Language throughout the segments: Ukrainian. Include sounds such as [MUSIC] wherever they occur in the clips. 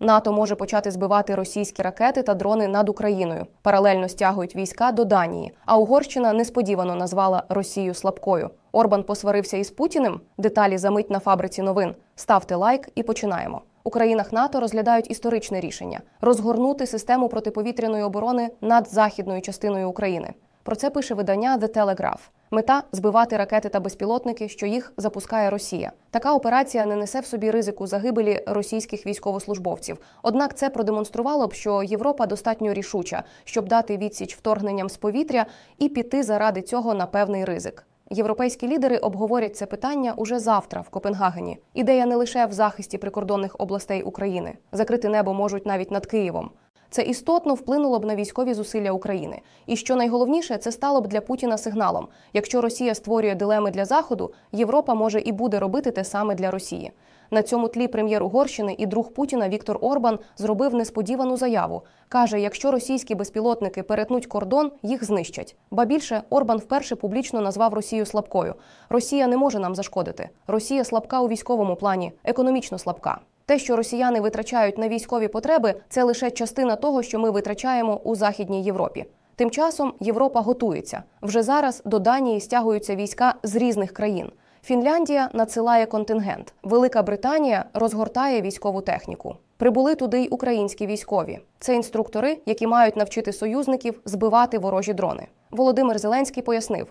НАТО може почати збивати російські ракети та дрони над Україною. Паралельно стягують війська до Данії. А Угорщина несподівано назвала Росію слабкою. Орбан посварився із Путіним. Деталі за мить на фабриці новин. Ставте лайк і починаємо. У країнах НАТО розглядають історичне рішення розгорнути систему протиповітряної оборони над західною частиною України. Про це пише видання The Telegraph. Мета збивати ракети та безпілотники, що їх запускає Росія. Така операція не несе в собі ризику загибелі російських військовослужбовців. Однак це продемонструвало б, що Європа достатньо рішуча, щоб дати відсіч вторгненням з повітря і піти заради цього на певний ризик. Європейські лідери обговорять це питання уже завтра в Копенгагені. Ідея не лише в захисті прикордонних областей України. Закрити небо можуть навіть над Києвом. Це істотно вплинуло б на військові зусилля України. І що найголовніше, це стало б для Путіна сигналом. Якщо Росія створює дилеми для Заходу, Європа може і буде робити те саме для Росії. На цьому тлі прем'єр Угорщини і друг Путіна Віктор Орбан зробив несподівану заяву. каже, якщо російські безпілотники перетнуть кордон, їх знищать. Ба більше Орбан вперше публічно назвав Росію слабкою. Росія не може нам зашкодити. Росія слабка у військовому плані, економічно слабка. Те, що росіяни витрачають на військові потреби, це лише частина того, що ми витрачаємо у Західній Європі. Тим часом Європа готується. Вже зараз до Данії стягуються війська з різних країн. Фінляндія надсилає контингент. Велика Британія розгортає військову техніку. Прибули туди й українські військові. Це інструктори, які мають навчити союзників збивати ворожі дрони. Володимир Зеленський пояснив.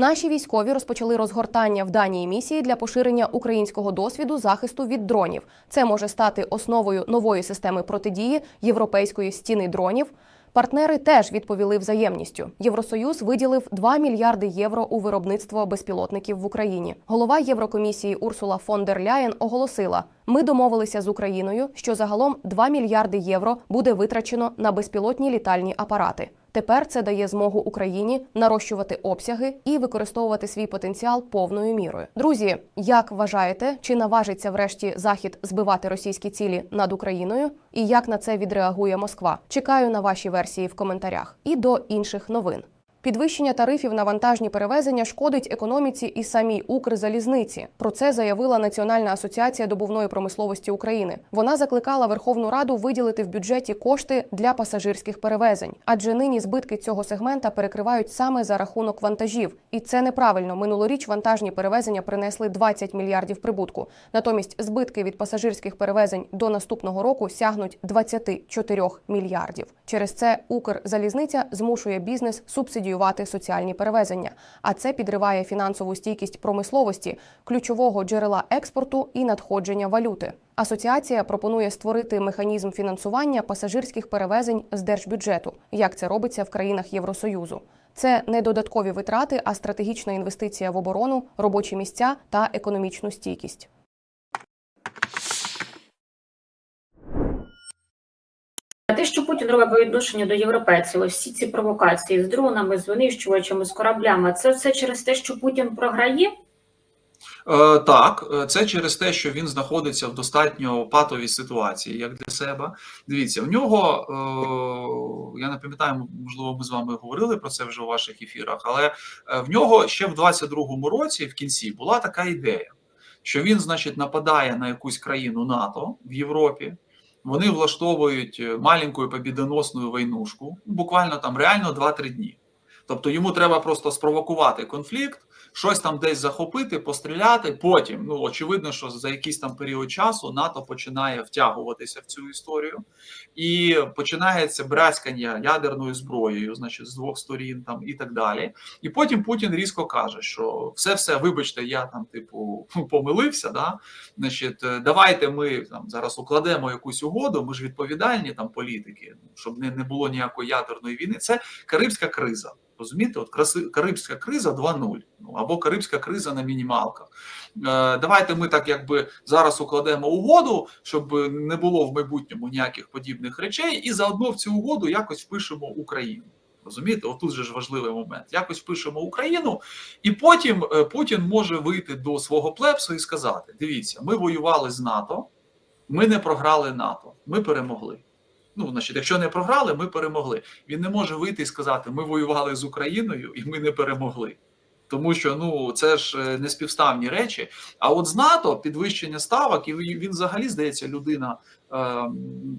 Наші військові розпочали розгортання в Данії місії для поширення українського досвіду захисту від дронів. Це може стати основою нової системи протидії європейської стіни дронів. Партнери теж відповіли взаємністю. Євросоюз виділив 2 мільярди євро у виробництво безпілотників в Україні. Голова Єврокомісії Урсула фон дер Ляєн оголосила: ми домовилися з Україною, що загалом 2 мільярди євро буде витрачено на безпілотні літальні апарати. Тепер це дає змогу Україні нарощувати обсяги і використовувати свій потенціал повною мірою. Друзі, як вважаєте, чи наважиться врешті захід збивати російські цілі над Україною? І як на це відреагує Москва? Чекаю на ваші версії в коментарях. І до інших новин. Підвищення тарифів на вантажні перевезення шкодить економіці і самій Укрзалізниці. Про це заявила Національна асоціація добувної промисловості України. Вона закликала Верховну Раду виділити в бюджеті кошти для пасажирських перевезень, адже нині збитки цього сегмента перекривають саме за рахунок вантажів. І це неправильно. Минулоріч вантажні перевезення принесли 20 мільярдів прибутку. Натомість збитки від пасажирських перевезень до наступного року сягнуть 24 мільярдів. Через це Укрзалізниця змушує бізнес субсидіювати соціальні перевезення, а це підриває фінансову стійкість промисловості, ключового джерела експорту і надходження валюти. Асоціація пропонує створити механізм фінансування пасажирських перевезень з держбюджету, як це робиться в країнах Євросоюзу. Це не додаткові витрати, а стратегічна інвестиція в оборону, робочі місця та економічну стійкість. А те, що Путін робить по відношенню до європейців, ось всі ці провокації з дронами, з винищувачами, з кораблями, це все через те, що Путін програє? Е, Так, е, це через те, що він знаходиться в достатньо патовій ситуації, як для себе. Дивіться, в нього е, я не пам'ятаю, можливо, ми з вами говорили про це вже у ваших ефірах, але в нього ще в 22-му році, в кінці, була така ідея, що він, значить, нападає на якусь країну НАТО в Європі. Вони влаштовують е, маленьку побідоносну войнушку, буквально там реально 2-3 дні. Тобто йому треба просто спровокувати конфлікт, щось там десь захопити, постріляти. Потім, ну очевидно, що за якийсь там період часу НАТО починає втягуватися в цю історію, і починається брязкання ядерною зброєю, значить, з двох сторін там і так далі. І потім Путін різко каже, що все, все, вибачте, я там, типу, [LAUGHS] помилився. Да? Значить, давайте ми там зараз укладемо якусь угоду. Ми ж відповідальні там політики, щоб не, не було ніякої ядерної війни. Це Карибська криза. Розумієте, от Карибська криза 2.0, ну або Карибська криза на мінімалках. Е, давайте ми так якби зараз укладемо угоду, щоб не було в майбутньому ніяких подібних речей, і заодно в цю угоду якось впишемо Україну. Розумієте, отут же ж важливий момент. Якось пишемо Україну, і потім е, Путін може вийти до свого плепсу і сказати: дивіться, ми воювали з НАТО, ми не програли НАТО, ми перемогли. Ну, значить, якщо не програли, ми перемогли. Він не може вийти і сказати: ми воювали з Україною і ми не перемогли. Тому що ну це ж е, не співставні речі. А от з НАТО підвищення ставок, і він взагалі здається людина е,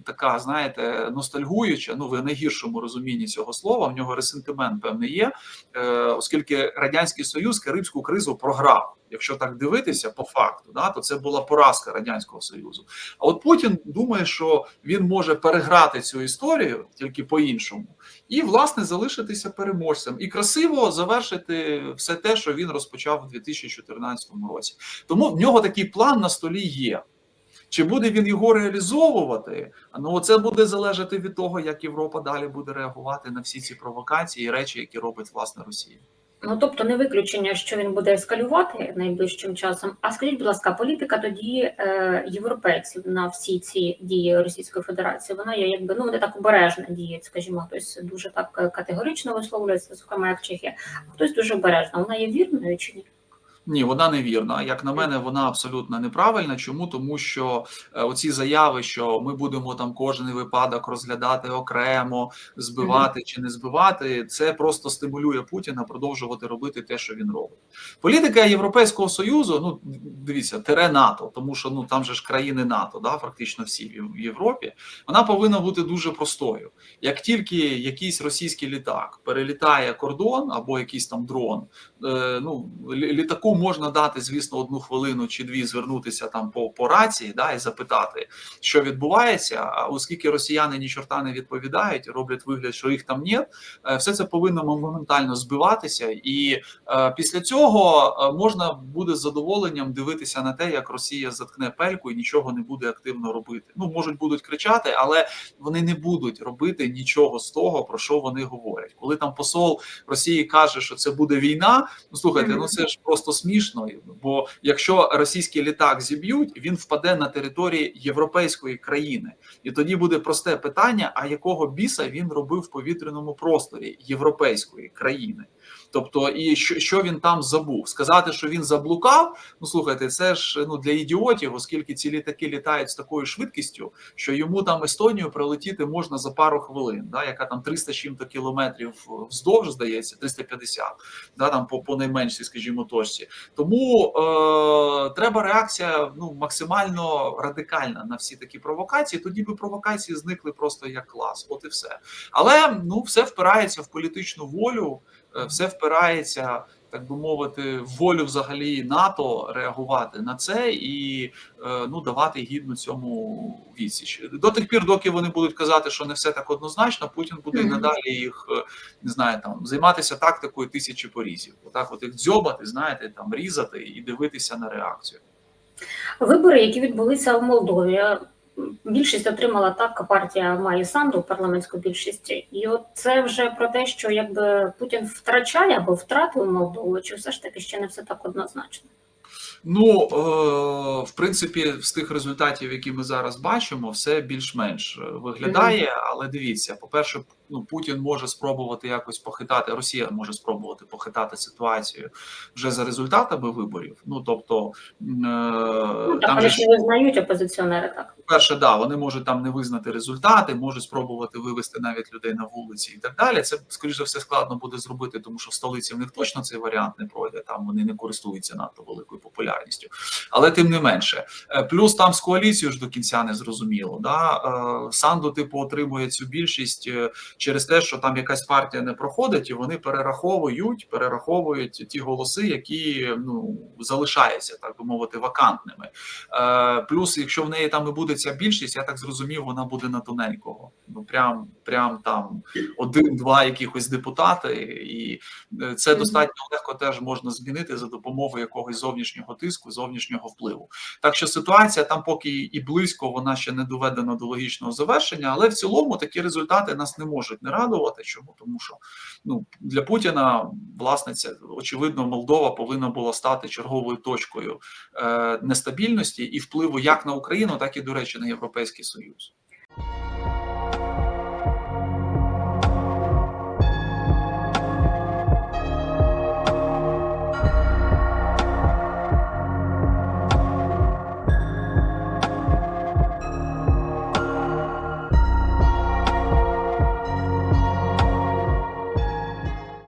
така, знаєте, ностальгуюча. Ну, в найгіршому розумінні цього слова. В нього ресентимент певний є, е, оскільки радянський союз карибську кризу програв. Якщо так дивитися по факту, да, то це була поразка радянського союзу. А от Путін думає, що він може переграти цю історію тільки по-іншому, і власне залишитися переможцем і красиво завершити все те, що він розпочав у 2014 році. Тому в нього такий план на столі є. Чи буде він його реалізовувати? Ну це буде залежати від того, як Європа далі буде реагувати на всі ці провокації і речі, які робить власне Росія. Ну тобто не виключення, що він буде ескалювати найближчим часом. А скажіть, будь ласка, політика тоді е, європейців на всі ці дії Російської Федерації, вона є якби ну вони так обережно діють, скажімо, хтось дуже так категорично висловлюється, зокрема як Чехія, а хтось дуже обережно. Вона є вірною чи ні? Ні, вона невірна. Як на мене, вона абсолютно неправильна. Чому? Тому що е, оці заяви, що ми будемо там кожен випадок розглядати окремо, збивати чи не збивати, це просто стимулює Путіна продовжувати робити те, що він робить. Політика Європейського союзу, ну дивіться, тере НАТО, тому що ну там же ж країни НАТО, да, фактично всі в Європі. Вона повинна бути дуже простою. Як тільки якийсь російський літак перелітає кордон або якийсь там дрон, е, ну літаку можна дати, звісно, одну хвилину чи дві звернутися там по, по рації, да, і запитати, що відбувається. А оскільки росіяни ні чорта не відповідають, роблять вигляд, що їх там нет, е, все це повинно моментально збиватися, і е, після цього е, можна буде з задоволенням дивитися на те, як Росія заткне пельку і нічого не буде активно робити. Ну можуть будуть кричати, але вони не будуть робити нічого з того, про що вони говорять. Коли там посол Росії каже, що це буде війна. Ну слухайте, ну це ж просто смішно. Бо якщо російський літак зіб'ють, він впаде на території європейської країни, і тоді буде просте питання: а якого біса він робив в повітряному просторі європейської країни? Тобто, і що, що він там забув? Сказати, що він заблукав. Ну слухайте, це ж ну для ідіотів, оскільки ці літаки літають з такою швидкістю, що йому там Естонію прилетіти можна за пару хвилин, да, яка там 300 чим-то кілометрів вздовж, здається, 350, да, там по, по найменшій, скажімо, точці. Тому е, треба реакція ну максимально радикальна на всі такі провокації. Тоді би провокації зникли просто як клас. От і все. Але ну все впирається в політичну волю, е, все впирається. Так би мовити, волю взагалі НАТО реагувати на це і е, ну давати гідну цьому відсіч до тих пір, доки вони будуть казати, що не все так однозначно. Путін буде і Мгм. надалі їх е, не знаю, там займатися тактикою тисячі порізів. Отак, от їх дзьобати, знаєте, там різати і дивитися на реакцію. Вибори, які відбулися в Молдові, більшість отримала так партія має Санду, парламентську більшість, і от це вже про те, що якби Путін втрачає або втратив Молдову, чи все ж таки ще не все так однозначно? Ну е, в принципі, з тих результатів, які ми зараз бачимо, все більш-менш е, виглядає. Але дивіться, по-перше, ну Путін може спробувати якось похитати. Росія може спробувати похитати ситуацію вже за результатами виборів. Ну тобто е, Ну там ж не визнають опозиціонери так. Перше, да, вони можуть там не визнати результати, можуть спробувати вивести навіть людей на вулиці і так далі. Це скоріш за все складно буде зробити, тому що в столиці в них точно цей варіант не пройде. Там вони не користуються надто великою популярністю. Але тим не менше, Е, плюс там з коаліцією ж до кінця не зрозуміло. Да? Е, Санду, типу, отримує цю більшість через те, що там якась партія не проходить, і вони перераховують, перераховують ті голоси, які ну залишаються, так би мовити, вакантними. Е, Плюс, якщо в неї там і буде ця більшість, я так зрозумів, вона буде на тоненького. Ну прям, прям там один-два якихось депутати, і е, це достатньо легко теж можна змінити за допомогою якогось зовнішнього тиску, зовнішнього впливу. Так що ситуація там, поки і близько, вона ще не доведена до логічного завершення, але в цілому такі результати нас не можуть не радувати. Чому тому, що ну для Путіна власне очевидно Молдова повинна була стати черговою точкою е, нестабільності і впливу як на Україну, так і до речі на Європейський Союз.